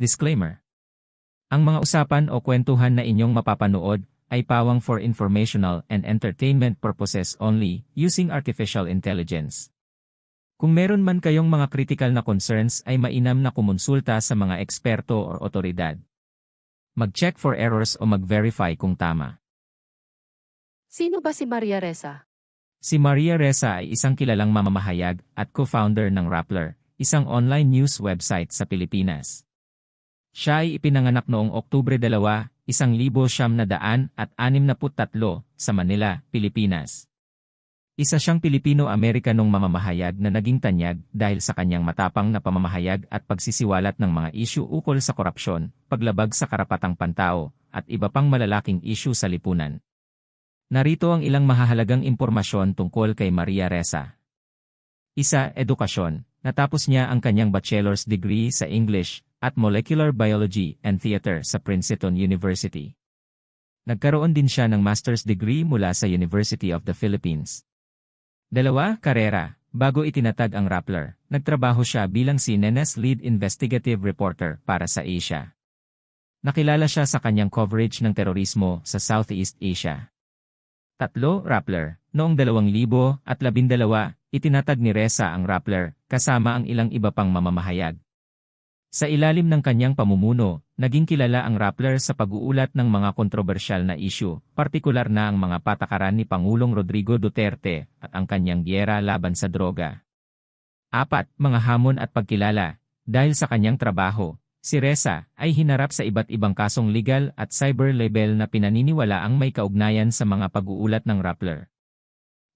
Disclaimer. Ang mga usapan o kwentuhan na inyong mapapanood ay pawang for informational and entertainment purposes only using artificial intelligence. Kung meron man kayong mga critical na concerns ay mainam na kumonsulta sa mga eksperto o otoridad. Mag-check for errors o mag-verify kung tama. Sino ba si Maria Reza? Si Maria Ressa ay isang kilalang mamamahayag at co-founder ng Rappler, isang online news website sa Pilipinas. Siya ay ipinanganak noong Oktubre 2, 1963 sa Manila, Pilipinas. Isa siyang Pilipino-Amerikanong mamamahayag na naging tanyag dahil sa kanyang matapang na pamamahayag at pagsisiwalat ng mga isyu ukol sa korupsyon, paglabag sa karapatang pantao, at iba pang malalaking isyu sa lipunan. Narito ang ilang mahahalagang impormasyon tungkol kay Maria Ressa. Isa, edukasyon. Natapos niya ang kanyang bachelor's degree sa English at Molecular Biology and Theater sa Princeton University. Nagkaroon din siya ng master's degree mula sa University of the Philippines. Dalawa, karera. Bago itinatag ang Rappler, nagtrabaho siya bilang CNN's lead investigative reporter para sa Asia. Nakilala siya sa kanyang coverage ng terorismo sa Southeast Asia. Tatlo, Rappler. Noong 2012, itinatag ni Reza ang Rappler, kasama ang ilang iba pang mamamahayag. Sa ilalim ng kanyang pamumuno, naging kilala ang Rappler sa pag-uulat ng mga kontrobersyal na isyu, partikular na ang mga patakaran ni Pangulong Rodrigo Duterte at ang kanyang gyera laban sa droga. Apat, mga hamon at pagkilala. Dahil sa kanyang trabaho, Si Reza ay hinarap sa iba't ibang kasong legal at cyber label na pinaniniwala ang may kaugnayan sa mga pag-uulat ng Rappler.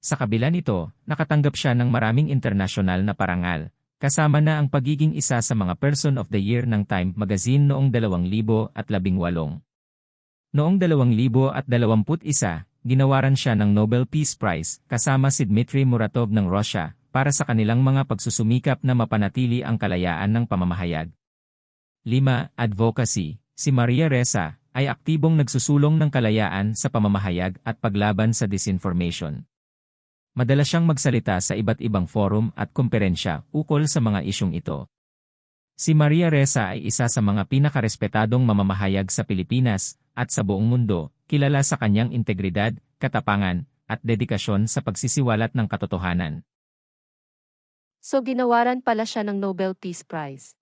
Sa kabila nito, nakatanggap siya ng maraming internasyonal na parangal, kasama na ang pagiging isa sa mga Person of the Year ng Time Magazine noong 2018. Noong 2021, ginawaran siya ng Nobel Peace Prize kasama si Dmitry Muratov ng Russia para sa kanilang mga pagsusumikap na mapanatili ang kalayaan ng pamamahayag. 5. Advocacy. Si Maria Ressa ay aktibong nagsusulong ng kalayaan sa pamamahayag at paglaban sa disinformation. Madalas siyang magsalita sa iba't ibang forum at komperensya ukol sa mga isyong ito. Si Maria Ressa ay isa sa mga pinakarespetadong mamamahayag sa Pilipinas at sa buong mundo, kilala sa kanyang integridad, katapangan, at dedikasyon sa pagsisiwalat ng katotohanan. So ginawaran pala siya ng Nobel Peace Prize.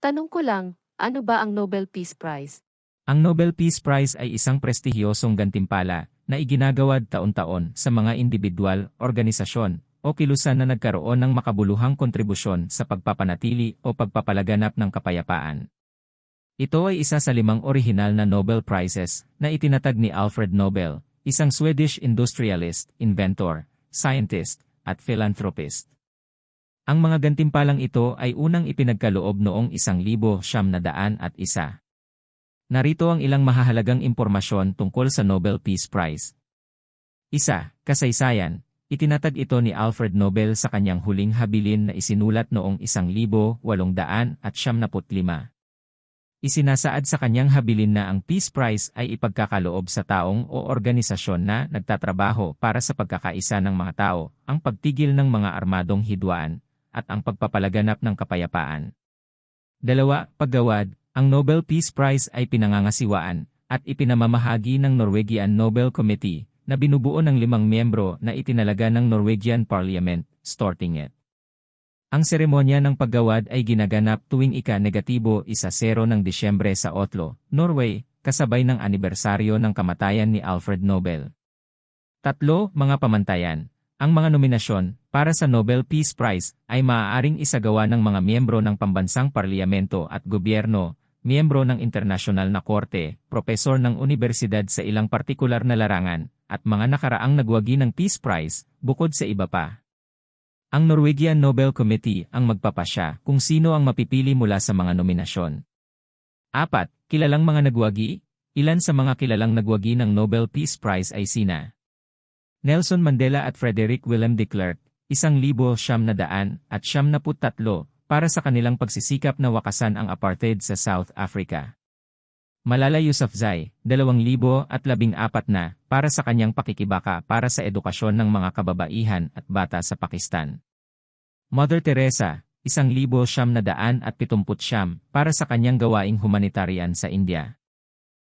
Tanong ko lang, ano ba ang Nobel Peace Prize? Ang Nobel Peace Prize ay isang prestihiyosong gantimpala na iginagawad taon-taon sa mga individual, organisasyon, o kilusan na nagkaroon ng makabuluhang kontribusyon sa pagpapanatili o pagpapalaganap ng kapayapaan. Ito ay isa sa limang orihinal na Nobel Prizes na itinatag ni Alfred Nobel, isang Swedish industrialist, inventor, scientist, at philanthropist. Ang mga gantimpalang ito ay unang ipinagkaloob noong 1901. Narito ang ilang mahahalagang impormasyon tungkol sa Nobel Peace Prize. Isa, kasaysayan. Itinatag ito ni Alfred Nobel sa kanyang huling habilin na isinulat noong isang libo walong daan at siyam na putlima. Isinasaad sa kanyang habilin na ang Peace Prize ay ipagkakaloob sa taong o organisasyon na nagtatrabaho para sa pagkakaisa ng mga tao, ang pagtigil ng mga armadong hidwaan, at ang pagpapalaganap ng kapayapaan. Dalawa, paggawad, ang Nobel Peace Prize ay pinangangasiwaan at ipinamamahagi ng Norwegian Nobel Committee na binubuo ng limang miyembro na itinalaga ng Norwegian Parliament, Stortinget. Ang seremonya ng paggawad ay ginaganap tuwing ika-negatibo isa sero ng Disyembre sa Oslo, Norway, kasabay ng anibersaryo ng kamatayan ni Alfred Nobel. Tatlo, mga pamantayan. Ang mga nominasyon para sa Nobel Peace Prize ay maaaring isagawa ng mga miyembro ng pambansang parlamento at gobyerno, miyembro ng internasyonal na korte, propesor ng universidad sa ilang partikular na larangan, at mga nakaraang nagwagi ng Peace Prize, bukod sa iba pa. Ang Norwegian Nobel Committee ang magpapasya kung sino ang mapipili mula sa mga nominasyon. Apat, kilalang mga nagwagi? Ilan sa mga kilalang nagwagi ng Nobel Peace Prize ay sina? Nelson Mandela at Frederick Willem de Klerk, isang libo siyam na daan at siyam na tatlo para sa kanilang pagsisikap na wakasan ang apartheid sa South Africa. Malala Yousafzai, dalawang libo at labing apat na para sa kanyang pakikibaka para sa edukasyon ng mga kababaihan at bata sa Pakistan. Mother Teresa, isang libo siyam na daan at pitumput siyam para sa kanyang gawaing humanitarian sa India.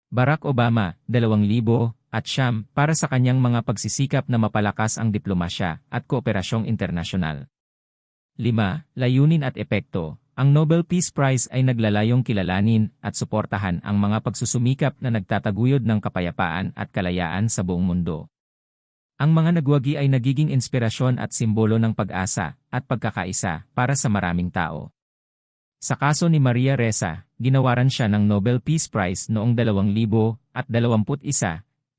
Barack Obama, dalawang libo at siyam para sa kanyang mga pagsisikap na mapalakas ang diplomasya at kooperasyong internasyonal. 5. Layunin at epekto Ang Nobel Peace Prize ay naglalayong kilalanin at suportahan ang mga pagsusumikap na nagtataguyod ng kapayapaan at kalayaan sa buong mundo. Ang mga nagwagi ay nagiging inspirasyon at simbolo ng pag-asa at pagkakaisa para sa maraming tao. Sa kaso ni Maria Ressa, ginawaran siya ng Nobel Peace Prize noong 2021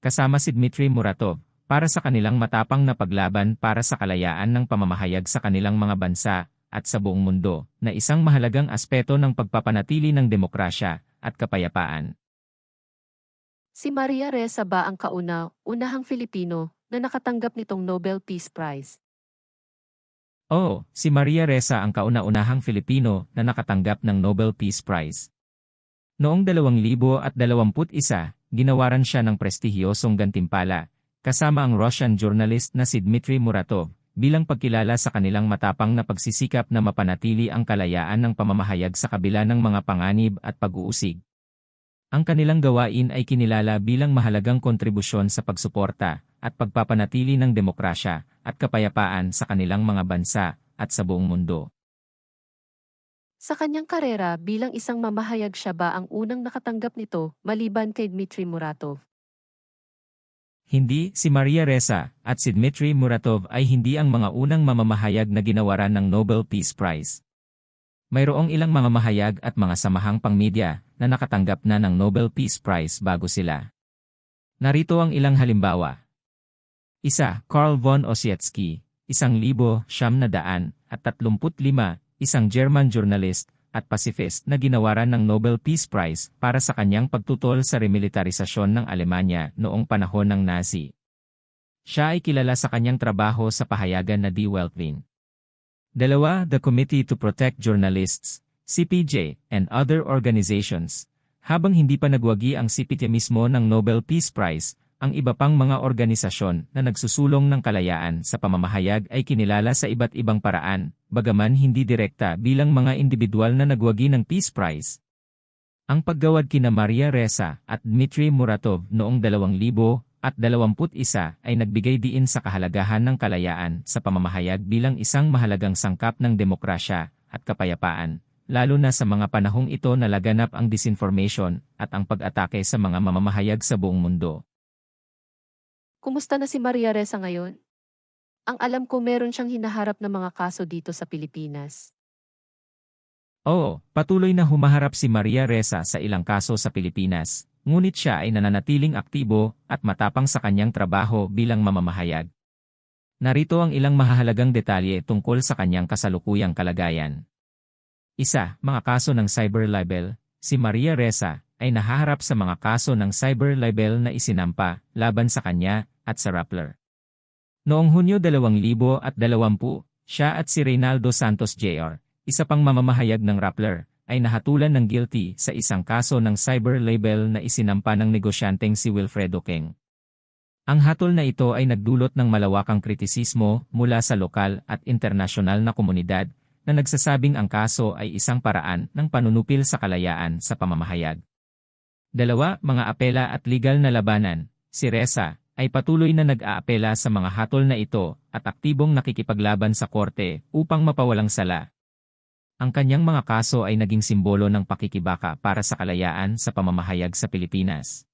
kasama si Dmitry Muratov para sa kanilang matapang na paglaban para sa kalayaan ng pamamahayag sa kanilang mga bansa at sa buong mundo na isang mahalagang aspeto ng pagpapanatili ng demokrasya at kapayapaan. Si Maria Ressa ba ang kauna, unahang Filipino na nakatanggap nitong Nobel Peace Prize? Oo, si Maria Ressa ang kauna-unahang Filipino na nakatanggap ng Nobel Peace Prize. Noong 2021, ginawaran siya ng prestihiyosong gantimpala, kasama ang Russian journalist na si Dmitry Muratov, bilang pagkilala sa kanilang matapang na pagsisikap na mapanatili ang kalayaan ng pamamahayag sa kabila ng mga panganib at pag-uusig. Ang kanilang gawain ay kinilala bilang mahalagang kontribusyon sa pagsuporta at pagpapanatili ng demokrasya at kapayapaan sa kanilang mga bansa at sa buong mundo. Sa kanyang karera bilang isang mamahayag siya ba ang unang nakatanggap nito maliban kay Dmitry Muratov? Hindi, si Maria Ressa at si Dmitry Muratov ay hindi ang mga unang mamamahayag na ginawaran ng Nobel Peace Prize. Mayroong ilang mamamahayag at mga samahang pangmedia na nakatanggap na ng Nobel Peace Prize bago sila. Narito ang ilang halimbawa. Isa, Carl von Ossietzky, isang libo, siyam na daan, at tatlumput lima, isang German journalist at pacifist na ginawaran ng Nobel Peace Prize para sa kanyang pagtutol sa remilitarisasyon ng Alemanya noong panahon ng Nazi. Siya ay kilala sa kanyang trabaho sa pahayagan na Die Weltwin. Dalawa, the Committee to Protect Journalists, CPJ, and other organizations. Habang hindi pa nagwagi ang CPJ mismo ng Nobel Peace Prize, ang iba pang mga organisasyon na nagsusulong ng kalayaan sa pamamahayag ay kinilala sa iba't ibang paraan, bagaman hindi direkta bilang mga individual na nagwagi ng Peace Prize. Ang paggawad kina Maria Ressa at Dmitry Muratov noong 2000 at 21 ay nagbigay diin sa kahalagahan ng kalayaan sa pamamahayag bilang isang mahalagang sangkap ng demokrasya at kapayapaan, lalo na sa mga panahong ito na laganap ang disinformation at ang pag-atake sa mga mamamahayag sa buong mundo. Kumusta na si Maria Ressa ngayon? Ang alam ko meron siyang hinaharap na mga kaso dito sa Pilipinas. Oo, patuloy na humaharap si Maria Ressa sa ilang kaso sa Pilipinas, ngunit siya ay nananatiling aktibo at matapang sa kanyang trabaho bilang mamamahayag. Narito ang ilang mahahalagang detalye tungkol sa kanyang kasalukuyang kalagayan. Isa, mga kaso ng cyber libel. Si Maria Ressa ay nahaharap sa mga kaso ng cyber libel na isinampa laban sa kanya at sa Rappler. Noong Hunyo 2020, siya at si Reynaldo Santos Jr., isa pang mamamahayag ng Rappler, ay nahatulan ng guilty sa isang kaso ng cyber label na isinampa ng negosyanteng si Wilfredo King. Ang hatol na ito ay nagdulot ng malawakang kritisismo mula sa lokal at internasyonal na komunidad na nagsasabing ang kaso ay isang paraan ng panunupil sa kalayaan sa pamamahayag. Dalawa, mga apela at legal na labanan. Si Reza ay patuloy na nag-aapela sa mga hatol na ito at aktibong nakikipaglaban sa korte upang mapawalang sala ang kanyang mga kaso ay naging simbolo ng pakikibaka para sa kalayaan sa pamamahayag sa Pilipinas.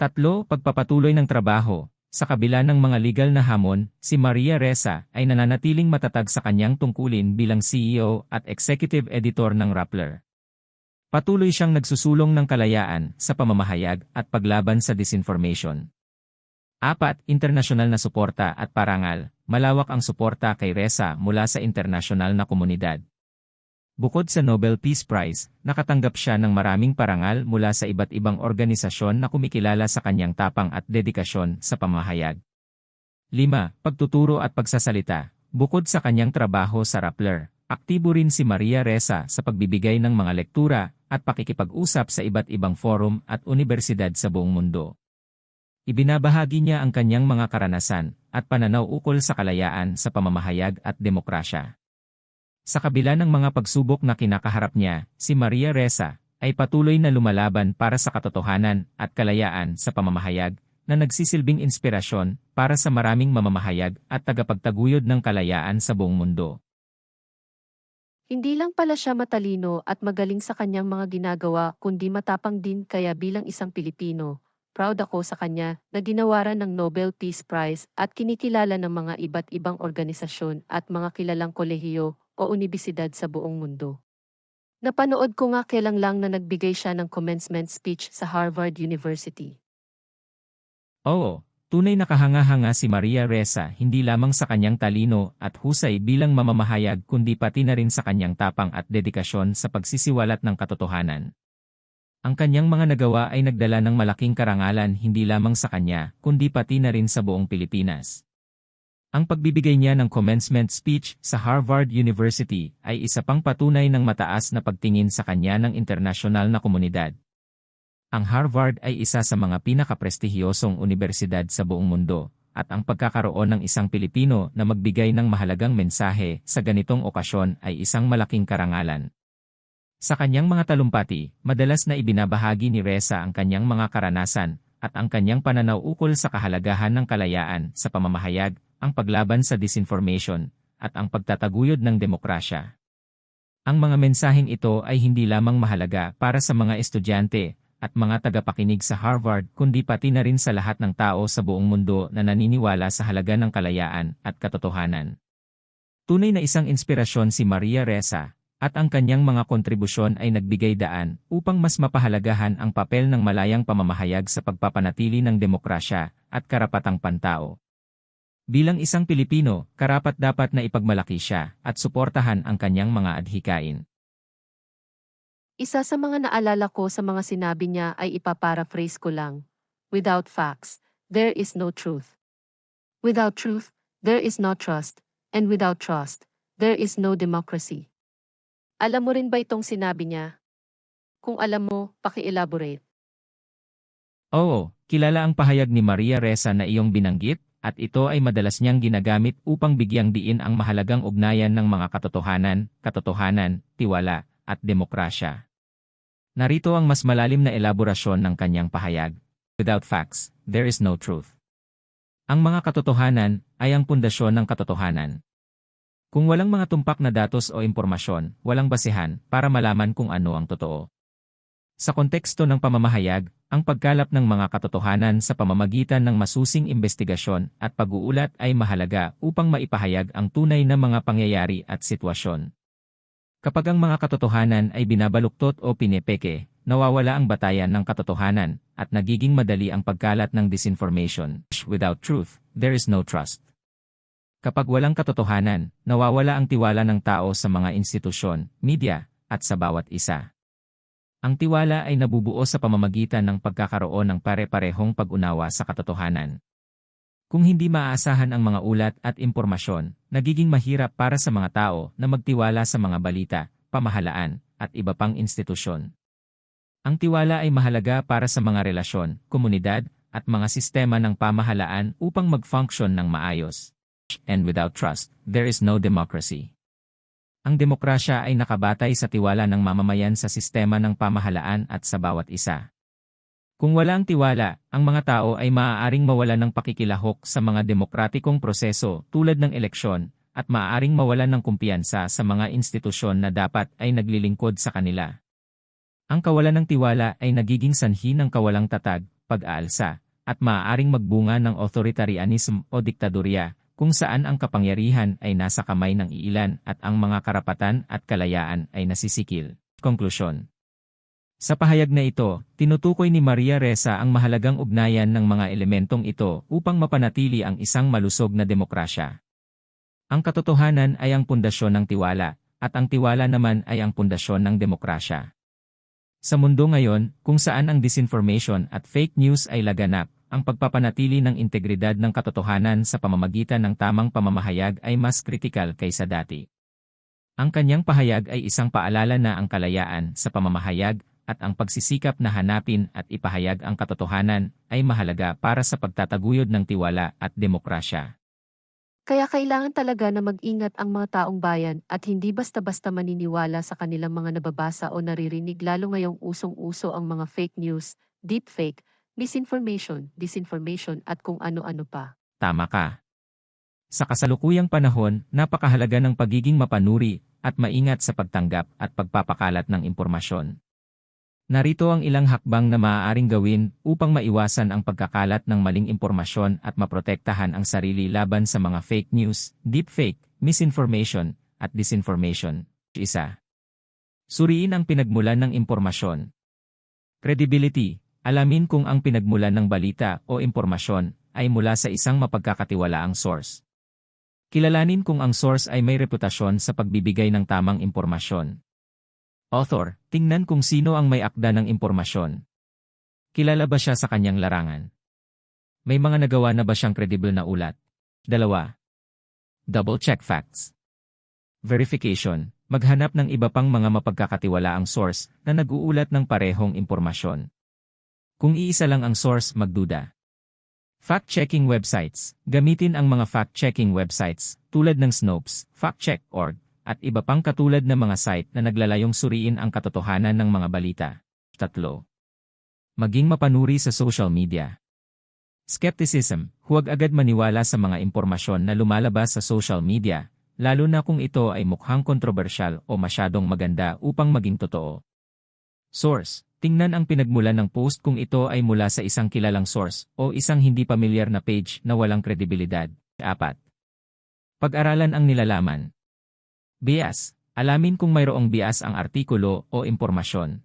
Tatlo, pagpapatuloy ng trabaho. Sa kabila ng mga legal na hamon, si Maria Ressa ay nananatiling matatag sa kanyang tungkulin bilang CEO at executive editor ng Rappler. Patuloy siyang nagsusulong ng kalayaan sa pamamahayag at paglaban sa disinformation. Apat, internasyonal na suporta at parangal. Malawak ang suporta kay Ressa mula sa internasyonal na komunidad. Bukod sa Nobel Peace Prize, nakatanggap siya ng maraming parangal mula sa iba't ibang organisasyon na kumikilala sa kanyang tapang at dedikasyon sa pamahayag. 5. Pagtuturo at pagsasalita. Bukod sa kanyang trabaho sa Rappler, aktibo rin si Maria Ressa sa pagbibigay ng mga lektura at pakikipag-usap sa iba't ibang forum at universidad sa buong mundo. Ibinabahagi niya ang kanyang mga karanasan at pananaw ukol sa kalayaan sa pamamahayag at demokrasya. Sa kabila ng mga pagsubok na kinakaharap niya, si Maria Ressa ay patuloy na lumalaban para sa katotohanan at kalayaan sa pamamahayag na nagsisilbing inspirasyon para sa maraming mamamahayag at tagapagtaguyod ng kalayaan sa buong mundo. Hindi lang pala siya matalino at magaling sa kanyang mga ginagawa kundi matapang din kaya bilang isang Pilipino, proud ako sa kanya na ginawaran ng Nobel Peace Prize at kinikilala ng mga iba't ibang organisasyon at mga kilalang kolehiyo o unibisidad sa buong mundo. Napanood ko nga kailang lang na nagbigay siya ng commencement speech sa Harvard University. Oo, tunay na kahanga-hanga si Maria Ressa hindi lamang sa kanyang talino at husay bilang mamamahayag kundi pati na rin sa kanyang tapang at dedikasyon sa pagsisiwalat ng katotohanan. Ang kanyang mga nagawa ay nagdala ng malaking karangalan hindi lamang sa kanya kundi pati na rin sa buong Pilipinas. Ang pagbibigay niya ng commencement speech sa Harvard University ay isa pang patunay ng mataas na pagtingin sa kanya ng internasyonal na komunidad. Ang Harvard ay isa sa mga pinakaprestihiyosong unibersidad sa buong mundo, at ang pagkakaroon ng isang Pilipino na magbigay ng mahalagang mensahe sa ganitong okasyon ay isang malaking karangalan. Sa kanyang mga talumpati, madalas na ibinabahagi ni Reza ang kanyang mga karanasan at ang kanyang pananaw ukol sa kahalagahan ng kalayaan sa pamamahayag ang paglaban sa disinformation, at ang pagtataguyod ng demokrasya. Ang mga mensaheng ito ay hindi lamang mahalaga para sa mga estudyante at mga tagapakinig sa Harvard kundi pati na rin sa lahat ng tao sa buong mundo na naniniwala sa halaga ng kalayaan at katotohanan. Tunay na isang inspirasyon si Maria Ressa, at ang kanyang mga kontribusyon ay nagbigay daan upang mas mapahalagahan ang papel ng malayang pamamahayag sa pagpapanatili ng demokrasya at karapatang pantao. Bilang isang Pilipino, karapat dapat na ipagmalaki siya at suportahan ang kanyang mga adhikain. Isa sa mga naalala ko sa mga sinabi niya ay ipaparaphrase ko lang. Without facts, there is no truth. Without truth, there is no trust. And without trust, there is no democracy. Alam mo rin ba itong sinabi niya? Kung alam mo, paki-elaborate. Oo, kilala ang pahayag ni Maria Ressa na iyong binanggit, at ito ay madalas niyang ginagamit upang bigyang diin ang mahalagang ugnayan ng mga katotohanan, katotohanan, tiwala, at demokrasya. Narito ang mas malalim na elaborasyon ng kanyang pahayag. Without facts, there is no truth. Ang mga katotohanan ay ang pundasyon ng katotohanan. Kung walang mga tumpak na datos o impormasyon, walang basehan para malaman kung ano ang totoo. Sa konteksto ng pamamahayag, ang pagkalap ng mga katotohanan sa pamamagitan ng masusing investigasyon at pag-uulat ay mahalaga upang maipahayag ang tunay na mga pangyayari at sitwasyon. Kapag ang mga katotohanan ay binabaluktot o pinepeke, nawawala ang batayan ng katotohanan at nagiging madali ang pagkalat ng disinformation. Without truth, there is no trust. Kapag walang katotohanan, nawawala ang tiwala ng tao sa mga institusyon, media, at sa bawat isa. Ang tiwala ay nabubuo sa pamamagitan ng pagkakaroon ng pare-parehong pag-unawa sa katotohanan. Kung hindi maaasahan ang mga ulat at impormasyon, nagiging mahirap para sa mga tao na magtiwala sa mga balita, pamahalaan, at iba pang institusyon. Ang tiwala ay mahalaga para sa mga relasyon, komunidad, at mga sistema ng pamahalaan upang mag-function ng maayos. And without trust, there is no democracy. Ang demokrasya ay nakabatay sa tiwala ng mamamayan sa sistema ng pamahalaan at sa bawat isa. Kung wala ang tiwala, ang mga tao ay maaaring mawala ng pakikilahok sa mga demokratikong proseso tulad ng eleksyon, at maaaring mawalan ng kumpiyansa sa mga institusyon na dapat ay naglilingkod sa kanila. Ang kawalan ng tiwala ay nagiging sanhi ng kawalang tatag, pag-aalsa, at maaaring magbunga ng authoritarianism o diktadorya, kung saan ang kapangyarihan ay nasa kamay ng iilan at ang mga karapatan at kalayaan ay nasisikil. Konklusyon Sa pahayag na ito, tinutukoy ni Maria Ressa ang mahalagang ugnayan ng mga elementong ito upang mapanatili ang isang malusog na demokrasya. Ang katotohanan ay ang pundasyon ng tiwala, at ang tiwala naman ay ang pundasyon ng demokrasya. Sa mundo ngayon, kung saan ang disinformation at fake news ay laganap, ang pagpapanatili ng integridad ng katotohanan sa pamamagitan ng tamang pamamahayag ay mas kritikal kaysa dati. Ang kanyang pahayag ay isang paalala na ang kalayaan sa pamamahayag at ang pagsisikap na hanapin at ipahayag ang katotohanan ay mahalaga para sa pagtataguyod ng tiwala at demokrasya. Kaya kailangan talaga na mag-ingat ang mga taong bayan at hindi basta-basta maniniwala sa kanilang mga nababasa o naririnig lalo ngayong usong-uso ang mga fake news, deepfake, misinformation, disinformation at kung ano-ano pa. Tama ka. Sa kasalukuyang panahon, napakahalaga ng pagiging mapanuri at maingat sa pagtanggap at pagpapakalat ng impormasyon. Narito ang ilang hakbang na maaaring gawin upang maiwasan ang pagkakalat ng maling impormasyon at maprotektahan ang sarili laban sa mga fake news, deepfake, misinformation, at disinformation. Isa. Suriin ang pinagmulan ng impormasyon. Credibility. Alamin kung ang pinagmulan ng balita o impormasyon ay mula sa isang mapagkakatiwalaang source. Kilalanin kung ang source ay may reputasyon sa pagbibigay ng tamang impormasyon. Author, tingnan kung sino ang may akda ng impormasyon. Kilala ba siya sa kanyang larangan? May mga nagawa na ba siyang credible na ulat? Dalawa. Double check facts. Verification, maghanap ng iba pang mga mapagkakatiwalaang source na nag-uulat ng parehong impormasyon. Kung iisa lang ang source, magduda. Fact-checking websites. Gamitin ang mga fact-checking websites tulad ng Snopes, FactCheck.org, at iba pang katulad na mga site na naglalayong suriin ang katotohanan ng mga balita. Tatlo. Maging mapanuri sa social media. Skepticism, huwag agad maniwala sa mga impormasyon na lumalabas sa social media, lalo na kung ito ay mukhang kontrobersyal o masyadong maganda upang maging totoo. Source, tingnan ang pinagmulan ng post kung ito ay mula sa isang kilalang source o isang hindi pamilyar na page na walang kredibilidad. 4. Pag-aralan ang nilalaman. Bias. Alamin kung mayroong bias ang artikulo o impormasyon.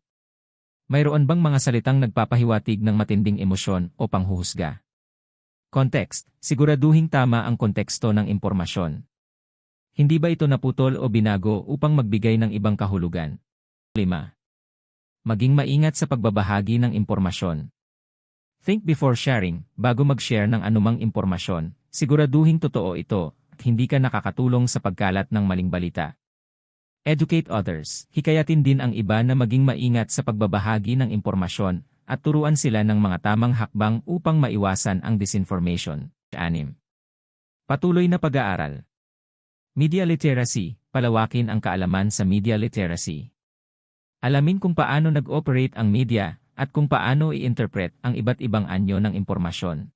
Mayroon bang mga salitang nagpapahiwatig ng matinding emosyon o panghuhusga? Context. Siguraduhing tama ang konteksto ng impormasyon. Hindi ba ito naputol o binago upang magbigay ng ibang kahulugan? 5. Maging maingat sa pagbabahagi ng impormasyon. Think before sharing, bago mag-share ng anumang impormasyon, siguraduhing totoo ito at hindi ka nakakatulong sa pagkalat ng maling balita. Educate others. Hikayatin din ang iba na maging maingat sa pagbabahagi ng impormasyon at turuan sila ng mga tamang hakbang upang maiwasan ang disinformation. 6. Patuloy na pag-aaral. Media literacy. Palawakin ang kaalaman sa media literacy. Alamin kung paano nag-operate ang media at kung paano i-interpret ang iba't ibang anyo ng impormasyon.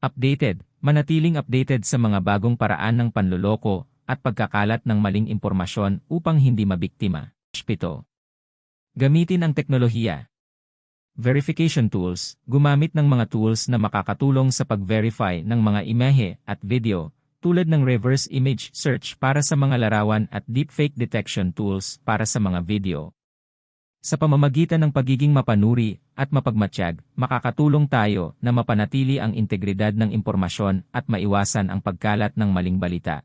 Updated, manatiling updated sa mga bagong paraan ng panloloko at pagkakalat ng maling impormasyon upang hindi mabiktima. 7. Gamitin ang teknolohiya. Verification tools, gumamit ng mga tools na makakatulong sa pag-verify ng mga imahe at video, tulad ng reverse image search para sa mga larawan at deepfake detection tools para sa mga video. Sa pamamagitan ng pagiging mapanuri at mapagmatsyag, makakatulong tayo na mapanatili ang integridad ng impormasyon at maiwasan ang pagkalat ng maling balita.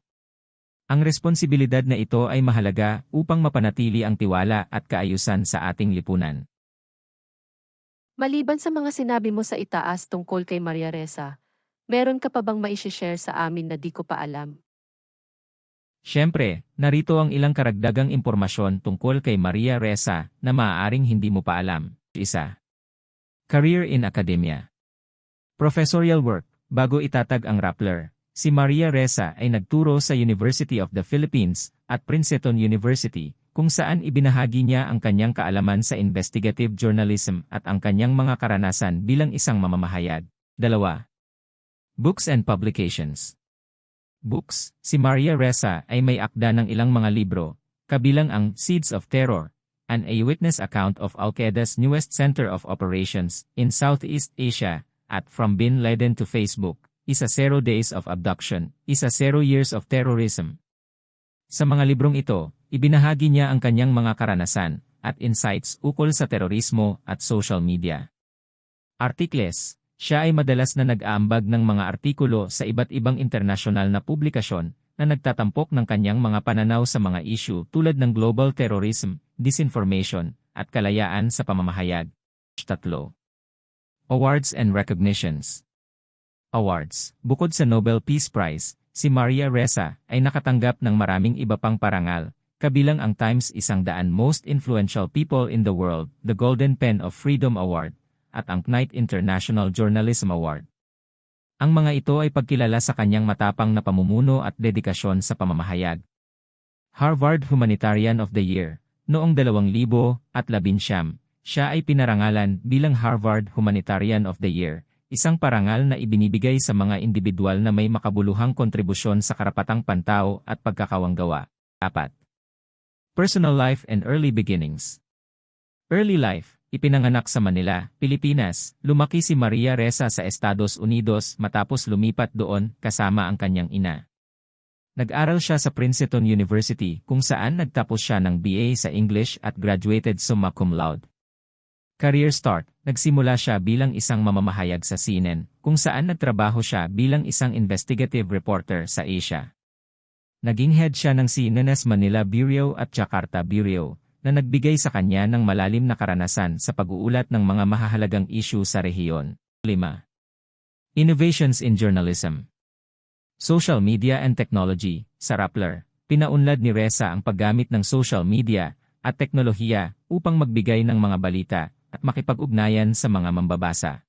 Ang responsibilidad na ito ay mahalaga upang mapanatili ang tiwala at kaayusan sa ating lipunan. Maliban sa mga sinabi mo sa itaas tungkol kay Maria Reza, meron ka pa bang maishishare sa amin na di ko pa alam? Siyempre, narito ang ilang karagdagang impormasyon tungkol kay Maria Reza na maaaring hindi mo pa alam. Isa. Career in Academia Professorial work, bago itatag ang Rappler, si Maria Reza ay nagturo sa University of the Philippines at Princeton University, kung saan ibinahagi niya ang kanyang kaalaman sa investigative journalism at ang kanyang mga karanasan bilang isang mamamahayag. Dalawa. Books and Publications Books, si Maria Reza ay may akda ng ilang mga libro, kabilang ang Seeds of Terror, an eyewitness account of Al-Qaeda's newest center of operations in Southeast Asia, at From Bin Laden to Facebook, Isa Zero Days of Abduction, Isa Zero Years of Terrorism. Sa mga librong ito, ibinahagi niya ang kanyang mga karanasan at insights ukol sa terorismo at social media. Artikles, siya ay madalas na nag-aambag ng mga artikulo sa iba't ibang internasyonal na publikasyon na nagtatampok ng kanyang mga pananaw sa mga issue tulad ng global terrorism, disinformation, at kalayaan sa pamamahayag. 3. Awards and Recognitions Awards Bukod sa Nobel Peace Prize, si Maria Ressa ay nakatanggap ng maraming iba pang parangal, kabilang ang Times Isang Daan Most Influential People in the World, the Golden Pen of Freedom Award, at ang Knight International Journalism Award. Ang mga ito ay pagkilala sa kanyang matapang na pamumuno at dedikasyon sa pamamahayag. Harvard Humanitarian of the Year, noong 2011, siya ay pinarangalan bilang Harvard Humanitarian of the Year, isang parangal na ibinibigay sa mga individual na may makabuluhang kontribusyon sa karapatang pantao at pagkakawanggawa. 4. Personal Life and Early Beginnings Early Life Ipinanganak sa Manila, Pilipinas, lumaki si Maria Reza sa Estados Unidos matapos lumipat doon kasama ang kanyang ina. Nag-aral siya sa Princeton University kung saan nagtapos siya ng BA sa English at graduated summa cum laude. Career start, nagsimula siya bilang isang mamamahayag sa CNN, kung saan nagtrabaho siya bilang isang investigative reporter sa Asia. Naging head siya ng CNN's Manila Bureau at Jakarta Bureau, na nagbigay sa kanya ng malalim na karanasan sa pag-uulat ng mga mahahalagang issue sa rehiyon. 5. Innovations in Journalism Social Media and Technology, sa Rappler, pinaunlad ni Reza ang paggamit ng social media at teknolohiya upang magbigay ng mga balita at makipag-ugnayan sa mga mambabasa.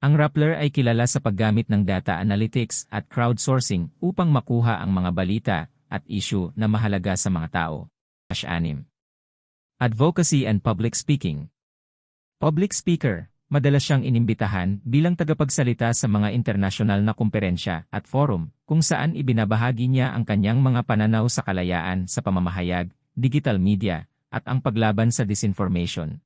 Ang Rappler ay kilala sa paggamit ng data analytics at crowdsourcing upang makuha ang mga balita at issue na mahalaga sa mga tao. 6. Advocacy and Public Speaking Public speaker, madalas siyang inimbitahan bilang tagapagsalita sa mga internasyonal na kumperensya at forum kung saan ibinabahagi niya ang kanyang mga pananaw sa kalayaan sa pamamahayag, digital media, at ang paglaban sa disinformation.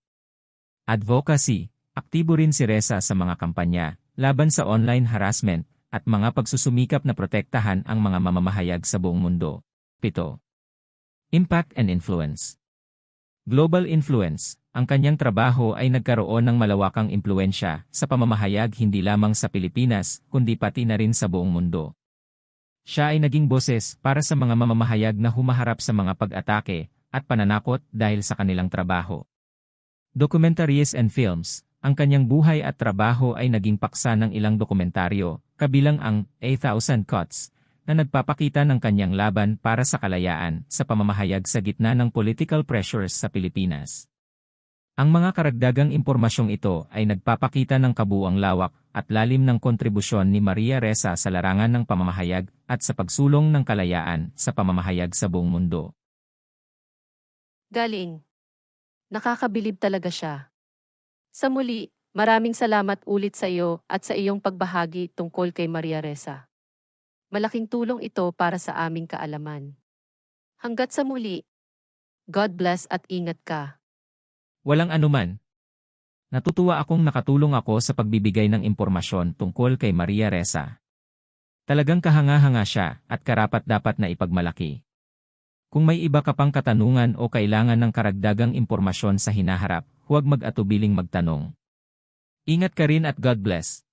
Advocacy, aktibo rin si Reza sa mga kampanya, laban sa online harassment, at mga pagsusumikap na protektahan ang mga mamamahayag sa buong mundo. 7. Impact and Influence Global influence, ang kanyang trabaho ay nagkaroon ng malawakang impluensya sa pamamahayag hindi lamang sa Pilipinas kundi pati na rin sa buong mundo. Siya ay naging boses para sa mga mamamahayag na humaharap sa mga pag-atake at pananakot dahil sa kanilang trabaho. Documentaries and films, ang kanyang buhay at trabaho ay naging paksa ng ilang dokumentaryo, kabilang ang A Thousand Cuts, na nagpapakita ng kanyang laban para sa kalayaan sa pamamahayag sa gitna ng political pressures sa Pilipinas. Ang mga karagdagang impormasyong ito ay nagpapakita ng kabuang lawak at lalim ng kontribusyon ni Maria Reza sa larangan ng pamamahayag at sa pagsulong ng kalayaan sa pamamahayag sa buong mundo. Galing. Nakakabilib talaga siya. Sa muli, maraming salamat ulit sa iyo at sa iyong pagbahagi tungkol kay Maria Reza. Malaking tulong ito para sa aming kaalaman. Hanggat sa muli, God bless at ingat ka. Walang anuman. Natutuwa akong nakatulong ako sa pagbibigay ng impormasyon tungkol kay Maria Reza. Talagang kahanga-hanga siya at karapat dapat na ipagmalaki. Kung may iba ka pang katanungan o kailangan ng karagdagang impormasyon sa hinaharap, huwag mag-atubiling magtanong. Ingat ka rin at God bless.